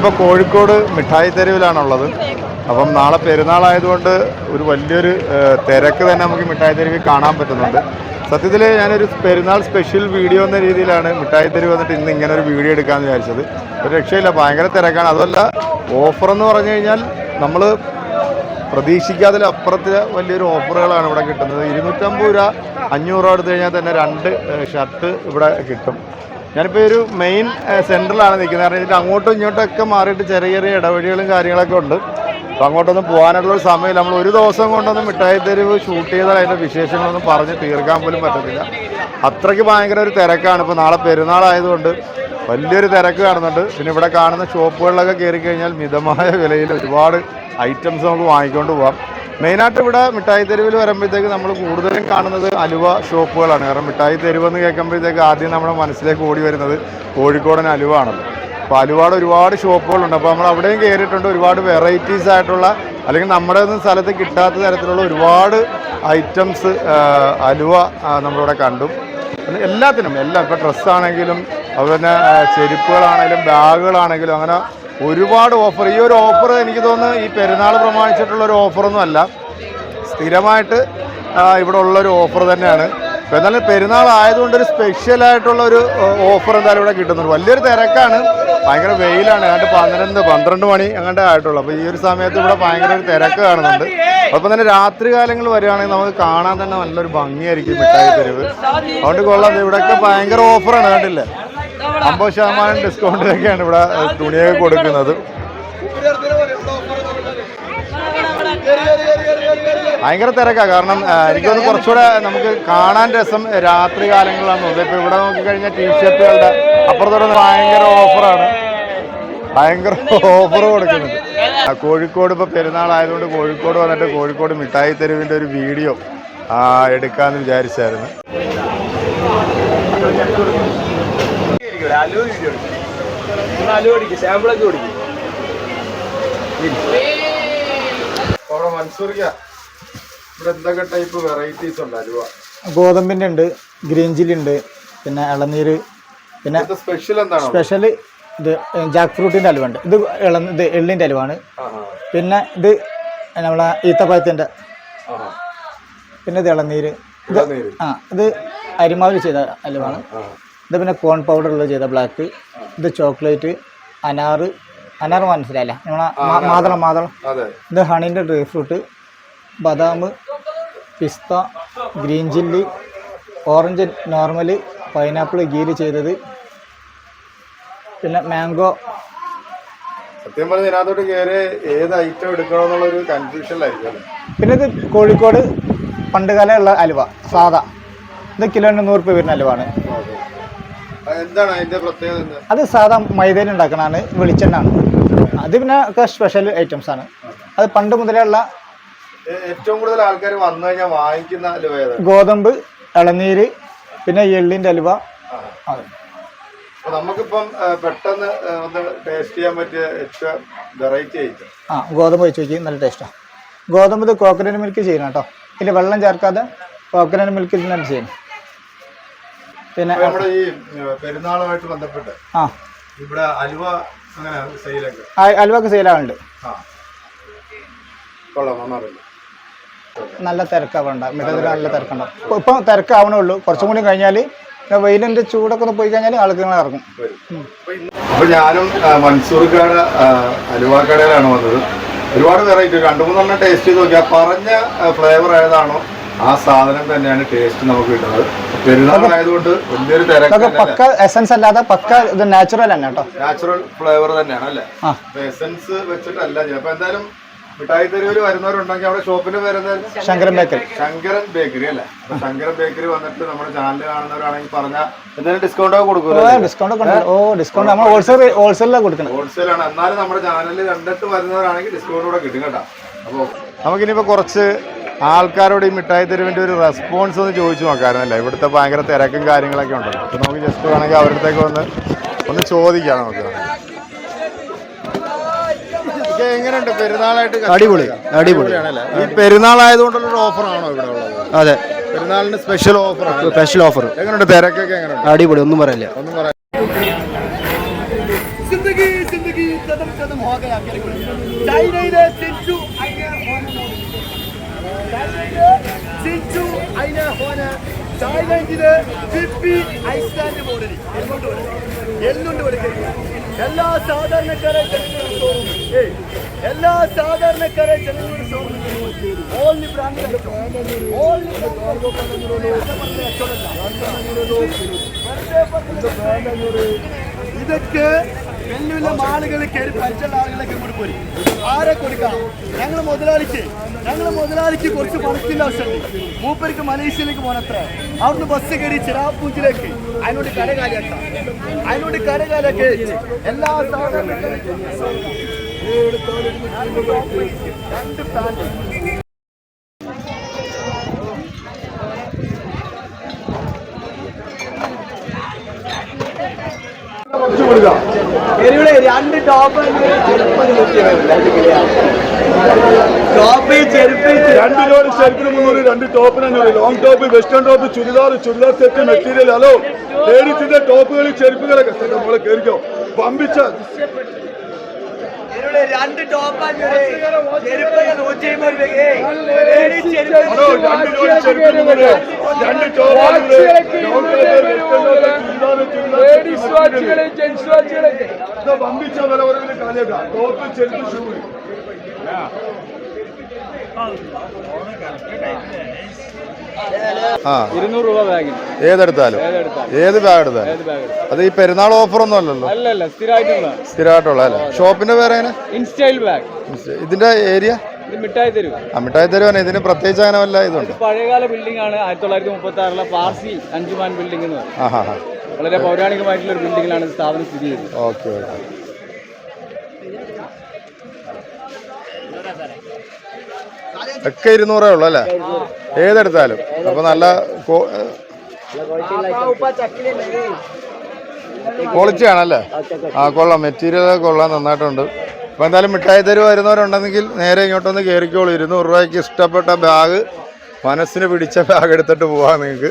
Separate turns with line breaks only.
ഞാനിപ്പോൾ കോഴിക്കോട് മിഠായി തെരുവിലാണുള്ളത്. അപ്പം നാളെ പെരുന്നാളായതുകൊണ്ട് ഒരു വലിയൊരു തിരക്ക് തന്നെ നമുക്ക് മിഠായി തെരുവിൽ കാണാൻ പറ്റുന്നുണ്ട്. സത്യത്തിൽ ഞാനൊരു പെരുന്നാൾ സ്പെഷ്യൽ വീഡിയോ എന്ന രീതിയിലാണ് മിഠായി തെരുവ് വന്നിട്ട് ഇന്ന് ഇങ്ങനെ ഒരു വീഡിയോ എടുക്കാമെന്ന് വിചാരിച്ചത്. ഒരു രക്ഷയില്ല ഭയങ്കര തിരക്കാണ്. അതല്ല ഓഫർ എന്ന് പറഞ്ഞു കഴിഞ്ഞാൽ നമ്മൾ പ്രതീക്ഷിക്കാതെ അപ്പുറത്തെ വലിയൊരു ഓഫറുകളാണ് ഇവിടെ കിട്ടുന്നത്. ഇരുന്നൂറ്റമ്പത് രൂപ അഞ്ഞൂറ് രൂപ എടുത്തു കഴിഞ്ഞാൽ തന്നെ രണ്ട് ഷർട്ട് ഇവിടെ കിട്ടും. ഞാനിപ്പോൾ ഒരു മെയിൻ സെന്ററിലാണ് നിൽക്കുന്നത്. കാരണം ഇതിന്റെ അങ്ങോട്ടും ഇങ്ങോട്ടും ഒക്കെ മാറിയിട്ട് ചെറിയ ചെറിയ ഇടവഴികളും കാര്യങ്ങളൊക്കെ ഉണ്ട്. അപ്പോൾ അങ്ങോട്ടൊന്നും പോകാനുള്ള ഒരു സമയമില്ല. നമ്മൾ ഒരു ദിവസം കൊണ്ടൊന്നും മിഠായി തെരുവ് ഷൂട്ട് ചെയ്താൽ അതിന്റെ വിശേഷങ്ങളൊന്നും പറഞ്ഞ് തീർക്കാൻ പോലും പറ്റത്തില്ല. അത്രയ്ക്ക് ഭയങ്കര ഒരു തിരക്കാണ്. ഇപ്പോൾ നാളെ പെരുന്നാളായതുകൊണ്ട് വലിയൊരു തിരക്ക് കാണുന്നുണ്ട്. പിന്നെ ഇവിടെ കാണുന്ന ഷോപ്പുകളിലൊക്കെ കയറി കഴിഞ്ഞാൽ മിതമായ വിലയിൽ ഒരുപാട് ഐറ്റംസ് നമുക്ക് വാങ്ങിക്കൊണ്ട് പോകാം മെയിനായിട്ട് ഇവിടെ മിഠായി തെരുവിൽ വരുമ്പോഴത്തേക്ക് നമ്മൾ കൂടുതലും കാണുന്നത് അലുവ ഷോപ്പുകളാണ്. കാരണം മിഠായി തെരുവ് എന്ന് കേൾക്കുമ്പോഴത്തേക്ക് ആദ്യം നമ്മുടെ മനസ്സിലേക്ക് ഓടി വരുന്നത് കോഴിക്കോടൻ അലുവ ആണല്ലോ. അപ്പോൾ അലുവയുടെ ഒരുപാട് ഷോപ്പുകളുണ്ട്. അപ്പോൾ നമ്മൾ അവിടെയും കയറിയിട്ടുണ്ട്. ഒരുപാട് വെറൈറ്റീസ് ആയിട്ടുള്ള അല്ലെങ്കിൽ നമ്മുടെ ഒന്നും സ്ഥലത്ത് കിട്ടാത്ത തരത്തിലുള്ള ഒരുപാട് ഐറ്റംസ് അലുവ നമ്മളിവിടെ കണ്ടു. എല്ലാത്തിനും എല്ലാം. ഇപ്പോൾ ഡ്രസ്സാണെങ്കിലും അതുപോലെ തന്നെ ചെരുപ്പുകളാണെങ്കിലും ബാഗുകളാണെങ്കിലും അങ്ങനെ ഒരുപാട് ഓഫർ ഈ ഒരു ഓഫർ എനിക്ക് തോന്നുന്നു ഈ പെരുന്നാൾ പ്രമാണിച്ചിട്ടുള്ള ഒരു ഓഫറൊന്നും അല്ല. സ്ഥിരമായിട്ട് ഇവിടെ ഉള്ളൊരു ഓഫർ തന്നെയാണ്. അപ്പോൾ എന്നാലും പെരുന്നാൾ ആയതുകൊണ്ട് ഒരു സ്പെഷ്യൽ ആയിട്ടുള്ള ഒരു ഓഫർ എന്തായാലും ഇവിടെ കിട്ടുന്നുണ്ട്. വലിയൊരു തിരക്കാണ്. ഭയങ്കര വെയിലാണ്. ഏതാണ്ട് പന്ത്രണ്ട് പന്ത്രണ്ട് മണി അങ്ങോട്ട് ആയിട്ടുള്ളൂ. അപ്പോൾ ഈ ഒരു സമയത്ത് ഇവിടെ ഭയങ്കര ഒരു തിരക്ക് കാണുന്നുണ്ട്. അപ്പം തന്നെ രാത്രി കാലങ്ങൾ വരികയാണെങ്കിൽ നമുക്ക് കാണാൻ തന്നെ നല്ലൊരു ഭംഗിയായിരിക്കും മിഠായി തെരുവ്. അതുകൊണ്ട് കൊള്ളാം. ഇവിടെയൊക്കെ ഭയങ്കര ഓഫറാണ് കണ്ടില്ലേ? അമ്പത് ശതമാനം ഡിസ്കൗണ്ടിലൊക്കെയാണ് ഇവിടെ തുണിയൊക്കെ കൊടുക്കുന്നത്. ഭയങ്കര തിരക്കാ. കാരണം എനിക്കൊന്ന് കുറച്ചുകൂടെ നമുക്ക് കാണാൻ രസം രാത്രി കാലങ്ങളിലാണ് തോന്നുന്നത് ഇപ്പോൾ ഇവിടെ നോക്കിക്കഴിഞ്ഞാൽ ടീഷർട്ടുകളുടെ അപ്പുറത്തോടെ ഭയങ്കര ഓഫറാണ്. ഭയങ്കര ഓഫർ കൊടുക്കുന്നത്. കോഴിക്കോട് ഇപ്പോൾ പെരുന്നാളായതുകൊണ്ട് കോഴിക്കോട് വന്നിട്ട് കോഴിക്കോട് മിഠായി തെരുവിന്റെ ഒരു വീഡിയോ എടുക്കാമെന്ന് വിചാരിച്ചായിരുന്നു.
സാമ്പിളൊക്കെ കൊടുക്കും
മൻസൂറിക്ക ഇവിടെ എന്തൊക്കെ ടൈപ്പ് വെറൈറ്റീസ് ഉണ്ട് അലുവ?
ഗോതമ്പിന്റെ ഉണ്ട് ഗ്രീൻ ചില്ലി ഉണ്ട് പിന്നെ ഇളനീര് പിന്നെ
സ്പെഷ്യൽ എന്താണ്?
സ്പെഷ്യൽ ഇത് ജാക്ക് ഫ്രൂട്ടിന്റെ അലുവ ഉണ്ട്. ഇത് ഇള ഇത് എള്ളിന്റെ അലുവാണ്. പിന്നെ ഇത് നമ്മളെ ഈത്തപ്പഴത്തിന്റെ. പിന്നെ ഇത് ഇളനീര്. ഇത്
ഇളനീര്.
ആ ഇത് അരിമാവിൽ ചെയ്ത അലുവാണ്. ഇത് പിന്നെ കോൺ പൗഡറിൽ ചെയ്ത ബ്ലാക്ക് ഇത് ചോക്ലേറ്റ് അനാറ് അനാറ് മനസ്സിലായില്ല? നമ്മളെ മാതളം മാതളം. ഇത് ഹണീന്റെ ഡ്രൈ ഫ്രൂട്ട് ബദാം പിസ്ത green chilli orange normal pineapple ഗീൽ ചെയ്തത്. പിന്നെ മാംഗോ
സത്യം പറഞ്ഞ ഇതിനകത്തോട്ട് കയറി ഏത് ഐറ്റം എടുക്കണമെന്നുള്ളൊരു കൺഫ്യൂഷനിലായിരിക്കും
പിന്നെ ഇത് കോഴിക്കോട് പണ്ട് കാലമുള്ള അലുവ സാധാ. ഇത് കിലോന് നൂറ് രൂപ വരുന്ന അലുവാണ്.
എന്താണ് അതിന്റെ പ്രത്യേകത
അത് സാധാ മൈദയിൽ ഉണ്ടാക്കണതാണ് വെളിച്ചെണ്ണാണ് അത് പിന്നെ ഒക്കെ സ്പെഷ്യൽ ഐറ്റംസ് ആണ്. അത് പണ്ട് മുതലേ ഉള്ള
ഏറ്റവും കൂടുതൽ ആൾക്കാർ വന്നു കഴിഞ്ഞാൽ വാങ്ങിക്കുന്ന അലുവ
ഗോതമ്പ് ഇളനീര് പിന്നെ എള്ളിന്റെ അലുവ. അത്
അപ്പൊ നമുക്കിപ്പം പെട്ടെന്ന് ഒന്ന് ടേസ്റ്റ് ചെയ്യാൻ പറ്റിയ ഏറ്റവും വെറൈറ്റി
ആ ഗോതമ്പ് വെച്ച് നോക്കി നല്ല ടേസ്റ്റാണ് ഗോതമ്പ് ഇത് കോക്കനട്ട് മിൽക്ക് ചെയ്യണം കേട്ടോ. ഇതിൽ വെള്ളം ചേർക്കാതെ കോക്കനട്ട് മിൽക്ക് തന്നെ ചെയ്യണം പിന്നെ
നമ്മുടെ ഈ പെരുന്നാളുമായിട്ട് ബന്ധപ്പെട്ട്
ആ.
ഇവിടെ അലുവ അങ്ങനെ സെയിലൊക്കെ.
അലുവൊക്കെ സെയിലാവുന്നുണ്ട് നല്ല തിരക്കാവുണ്ട് മിഠത്തിൽ നല്ല തിരക്കുണ്ടാവും ഇപ്പം ഇപ്പം തിരക്കാവണേ ഉള്ളൂ കുറച്ചും കൂടി കഴിഞ്ഞാൽ വെയിലിന്റെ ചൂടൊക്കെ ഒന്ന് പോയി കഴിഞ്ഞാൽ ആളുകൾ ഇറങ്ങും.
അപ്പൊ ഞാനും മൻസൂർക്കാട് അലുവ കടയിലാണ് വന്നത്. ഒരുപാട് വെറൈറ്റി രണ്ടു മൂന്നെണ്ണം ടേസ്റ്റ് ചെയ്ത് നോക്കിയാൽ പറഞ്ഞ ഫ്ലേവർ ഏതാണോ ആ സാധനം തന്നെയാണ് ടേസ്റ്റ് നമുക്ക് കിട്ടുന്നത്. പെരുന്നാളായതുകൊണ്ട് വലിയൊരു തിരക്ക്
പക്ക എസൻസ് അല്ലാതെ പക്ക ഇത് നാച്ചുറൽ തന്നെ കേട്ടോ.
നാച്ചുറൽ ഫ്ലേവർ തന്നെയാണ് അല്ലേ? എസൻസ് വെച്ചിട്ടല്ല ചിലപ്പോ അപ്പൊ എന്തായാലും മിഠായി തെരുവിൽ വരുന്നവരുണ്ടെങ്കിൽ അവിടെ ഷോപ്പിന് പേര്
ശങ്കരൻ ബേക്കറി
ശങ്കരൻ ബേക്കറി അല്ലേ? അപ്പൊ ശങ്കരൻ ബേക്കറി വന്നിട്ട് നമ്മുടെ ചാനൽ കാണുന്നവരാണെങ്കിൽ പറഞ്ഞാൽ എന്തെങ്കിലും ഡിസ്കൗണ്ട് ഒക്കെ
ഓ
കൊടുക്കുമല്ലോ
ഡിസ്കൗണ്ട് ഓ ഡിസ്കൗണ്ട് നമ്മൾ ഹോൾസെയിൽ ഹോൾസെയിലാണ് കൊടുക്കുന്നത്
ഹോൾസെയിലാണ് എന്നാലും നമ്മുടെ ചാനലിൽ കണ്ടിട്ട് വരുന്നവരാണെങ്കിൽ ഡിസ്കൗണ്ട് കൂടെ കിട്ടും കേട്ടോ. അപ്പോൾ നമുക്കിനിപ്പോ കുറച്ച് ആൾക്കാരോട് ഈ മിഠായി തെരുവിൻ്റെ ഒരു റെസ്പോൺസ് ഒന്ന് ചോദിച്ചു നോക്കാറുണ്ടല്ലേ ഇവിടുത്തെ ഭയങ്കര തിരക്കും കാര്യങ്ങളൊക്കെ ഉണ്ടല്ലോ അപ്പോൾ നമുക്ക് ജസ്റ്റ് വേണമെങ്കിൽ അവരുടെ അടുത്തേക്ക് വന്ന് ഒന്ന് ചോദിക്കാം നമുക്ക് ഇത് എങ്ങനെയുണ്ട് പെരുന്നാളായിട്ട്
അടിപൊളി, അടിപൊളി.
അടിപൊളിയാണല്ലേ ഈ പെരുന്നാളായതുകൊണ്ടുള്ള ഒരു ഓഫറാണോ ഇവിടെ ഉള്ളത്
അതെ
പെരുന്നാളിന് സ്പെഷ്യൽ ഓഫറാണ്
സ്പെഷ്യൽ ഓഫർ
എങ്ങനെയുണ്ട് തിരക്കൊക്കെ എങ്ങനെയുണ്ട്
അടിപൊളി ഒന്നും പറയില്ല
ഒന്നും പറയാം
जिंदगी जिंदगी कदम ചൈനയിലെ ചിഞ്ചു ചൈനയിലെ ചിഞ്ചു ഹോന ഹോന് തായ്ലൻഡിൽ ഫിഫി ഐസ്ലാൻഡ് മോഡൽ എല്ലുണ്ട് എല്ലുണ്ട് കൊടുക്കുക എല്ലാ സാധാരണക്കാരെ ജനങ്ങളുടെ ഷോറൂം ഏയ് എല്ലാ സാധാരണക്കാരെ ജനങ്ങളുടെ ഷോറൂം ഓൺലി ബ്രാൻഡ് ഓൺലി ഇതൊക്കെ വലിയ വലിയ മാളുകൾ കയറി പരിചയമുള്ള ആളുകളൊക്കെ ഇങ്ങോട്ട് പോയി ആരെ കൊടുക്കാം? ഞങ്ങൾ മുതലാളിക്ക്. ഞങ്ങൾ മുതലാളിക്ക് കുറച്ച് പണത്തിന്റെ ആവശ്യമുണ്ട്. മൂപ്പർക്ക് മലേഷ്യയിലേക്ക് പോകണത്ര അവിടുന്ന് ബസ് കയറി ചിറാപ്പൂഞ്ചിലേക്ക് അതിനോട് കരകാലിയാക്കാം അതിനോട് കരകാലൊക്കെ എല്ലാ സാധനങ്ങളും രണ്ട് പാന്റ് രണ്ട് ടോപ്പ് ടോപ്പ് ചെരുപ്പ്
രണ്ട് ജോഡി ഷെൽഫിന് മുന്നൂറ് രണ്ട് ടോപ്പിന് അഞ്ഞൂറ്. Long top western top churidar churidar set material hello ലേഡീസിന്റെ ടോപ്പുകൾ ചെരുപ്പുകളൊക്കെ നമ്മളെ കയറിക്കോ പമ്പിച്ച
രണ്ട് ടോപ്പ് ചെരുപ്പ് നൂറ്റി അമ്പത്
ഷെൽഫിന് രണ്ട് ടോപ്പ് കാലിയേക്കാം ടോപ്പ് ചെരുപ്പ് ഷൂ
ആ.
ഇരുന്നൂറ് രൂപ ബാഗിൽ
ഏതെടുത്താലും? ഏത് ബാഗ് എടുത്താലും അത് ഈ പെരുന്നാൾ ഓഫർ ഒന്നും അല്ലല്ലോ?
അല്ലല്ല സ്ഥിരമായിട്ടുള്ള.
സ്ഥിരമായിട്ടുള്ള അല്ലേ? ഷോപ്പിന്റെ പേര് എങ്ങനെ?
In Style bag.
ഇതിന്റെ ഏരിയ?
മിഠായി തരൂ.
ആ മിഠായി തരുവാൻ ഇതിന് പ്രത്യേകിച്ച് അങ്ങനെ വല്ല ഇതുണ്ട്?
പഴയകാല ബിൽഡിംഗ് ആണ് ആയിരത്തി തൊള്ളായിരത്തി മുപ്പത്തി ആറിലെ പാർസി അഞ്ചുമാൻ ബിൽഡിംഗ് എന്ന് വളരെ പൗരാണികമായിട്ടുള്ള ഒരു ബിൽഡിംഗിലാണ് ഇത് സ്ഥാപനം സ്ഥിതി ചെയ്യുന്നത്.
Okay okay. ഒക്കെ ഇരുന്നൂറേ ഉള്ളു അല്ലേ? ഏതെടുത്താലും. അപ്പൊ നല്ല ക്വാളിറ്റി ആണല്ലേ? ആ കൊള്ളാം. മെറ്റീരിയൽ കൊള്ളാം നന്നായിട്ടുണ്ട്. അപ്പോൾ എന്തായാലും മിഠായി തരുവ് വരുന്നവരുണ്ടെങ്കിൽ നേരെ ഇങ്ങോട്ടൊന്ന് കയറിക്കോളൂ ഇരുന്നൂറ് രൂപയ്ക്ക് ഇഷ്ടപ്പെട്ട ബാഗ് മനസ്സിന് പിടിച്ച ബാഗ് എടുത്തിട്ട് പോവാം നിങ്ങൾക്ക്.